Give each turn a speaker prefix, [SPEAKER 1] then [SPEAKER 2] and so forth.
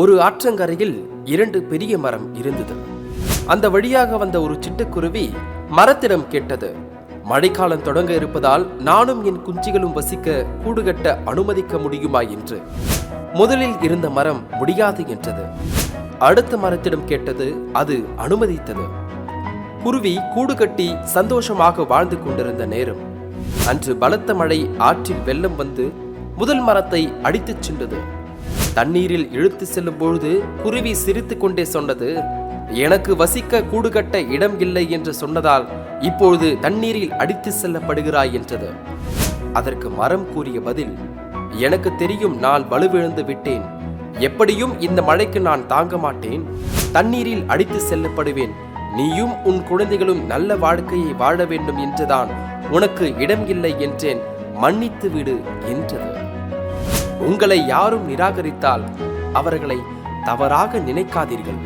[SPEAKER 1] ஒரு ஆற்றங்கரையில் இரண்டு பெரிய மரம் இருந்தது. அந்த வழியாக வந்த ஒரு சிட்டுக்குருவி மரத்திடம் கேட்டது மழைக்காலம் தொடங்க இருப்பதால் நானும் என் குஞ்சிகளும் வசிக்க கூடுகட்ட அனுமதிக்க முடியுமா என்று? முதலில் இருந்த மரம் முடியாது என்றது. அடுத்த மரத்திடம் கேட்டது அது அனுமதித்தது. குருவி கூடு கட்டி சந்தோஷமாக வாழ்ந்து கொண்டிருந்த நேரம். அன்று பலத்த மழை ஆற்றில் வெள்ளம் வந்து முதல் மரத்தை அடித்துச் சென்றது. தண்ணீரில் இழுத்து செல்லும் பொழுது குருவி சிரித்து கொண்டே சொன்னது எனக்கு வசிக்க கூடு கட்ட இடம் இல்லை என்று சொன்னதால் இப்பொழுது தண்ணீரில் அடித்து செல்லப்படுகிறாய் என்றது. அதற்கு மரம் கூறிய பதில் எனக்கு தெரியும் நான் வலுவிழந்து விட்டேன். எப்படியும் இந்த மழைக்கு நான் தாங்க மாட்டேன். தண்ணீரில் அடித்து செல்லப்படுவேன். நீயும் உன் குழந்தைகளும் நல்ல வாழ்க்கையை வாழ வேண்டும் என்றுதான் உனக்கு இடம் இல்லை என்றேன். மன்னித்து விடு என்றது. உங்களை யாரும் நிராகரித்தால் அவர்களை தவறாக நினைக்காதீர்கள்.